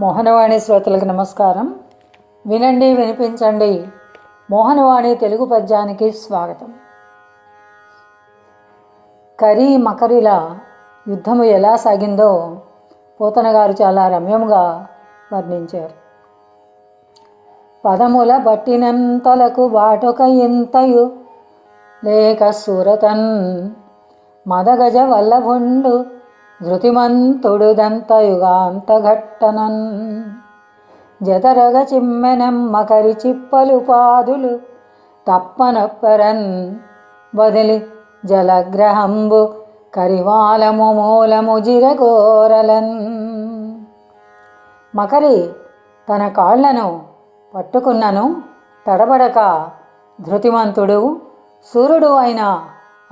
మోహనవాణి శ్రోతలకు నమస్కారం. వినండి వినిపించండి. మోహనవాణి తెలుగు పద్యానికి స్వాగతం. కరీ మకరిల యుద్ధము ఎలా సాగిందో పోతనగారు చాలా రమ్యముగా వర్ణించారు. పదముల బట్టినంతలకు వాటొక ఇంతయు లేక సూరతన్ మదగజ వల్లభుండు ధృతిమంతుడు దంతయుగాంతఘట్టనన్ జతరగ చిమ్మెనమ్మ కరి చిప్పలు పాదులు తప్పనప్పరన్. వదిలి జలగ్రహంబు కరివాలము మూలము జిరగోరలన్. మకరి తన కాళ్ళను పట్టుకున్నను తడబడక ధృతిమంతుడు సూర్యుడు అయిన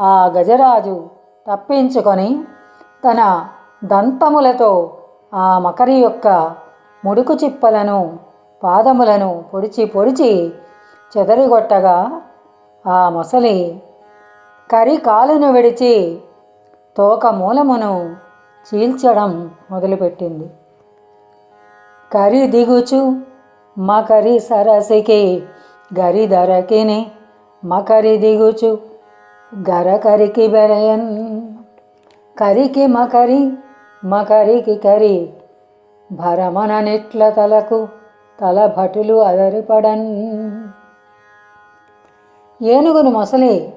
ఆ గజరాజు తప్పించుకొని తన దంతములతో ఆ మకరి యొక్క ముడుకు చిప్పలను పాదములను పొడిచి పొడిచి చెదరిగొట్టగా ఆ మొసలి కరికాలును విడిచి తోక మూలమును చీల్చడం మొదలుపెట్టింది. కరి దిగుచు మకరి సరసికి గరి దరకిని మకరి దిగుచు గరకరికి బెరయన్ కరికి మకరి మకరికి కరి. భరమన నెట్ల తలకు తల భటులు అదరిపడన్. ఏనుగును మొసలి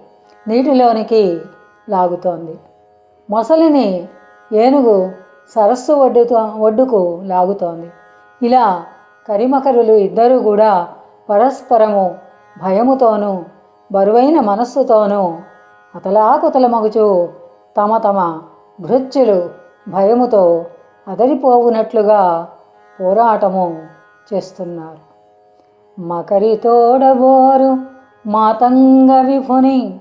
నీటిలోనికి లాగుతోంది. మొసలిని ఏనుగు సరస్సు ఒడ్డుతో ఒడ్డుకు లాగుతోంది. ఇలా కరిమకరులు ఇద్దరూ కూడా పరస్పరము భయముతోనూ బరువైన మనస్సుతోనూ అతలాకుతలమగుచు తమ తమ భృత్యులు భయముతో అదరిపోవునట్లుగా పోరాటము చేస్తున్నారు. మకరి తోడబోరు మాతంగ విభుని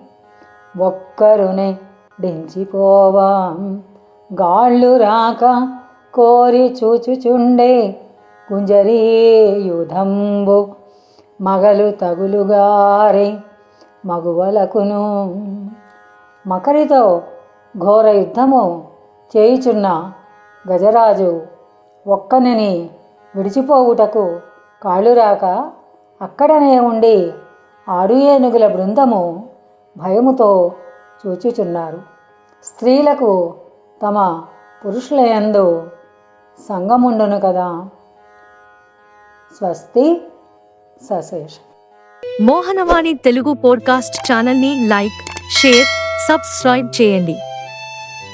ఒక్కరునే డించిపోవాం. గాళ్ళు రాక కోరి చూచుచుండే గుంజరీ యుధంబు మగలు తగులుగారే మగువలకును. మకరితో ఘోర యుద్ధము చేయుచున్న గజరాజు ఒక్కనిని విడిచిపోవుటకు కాళ్ళురాక అక్కడనే ఉండి ఆడు ఏనుగుల బృందము భయముతో చూచుచున్నారు. స్త్రీలకు తమ పురుషులయందు సంగముండును కదా. స్వస్తి సశేషం. మోహనవాణి తెలుగు పోడ్కాస్ట్ ఛానల్ని లైక్ షేర్ సబ్స్క్రైబ్ చేయండి.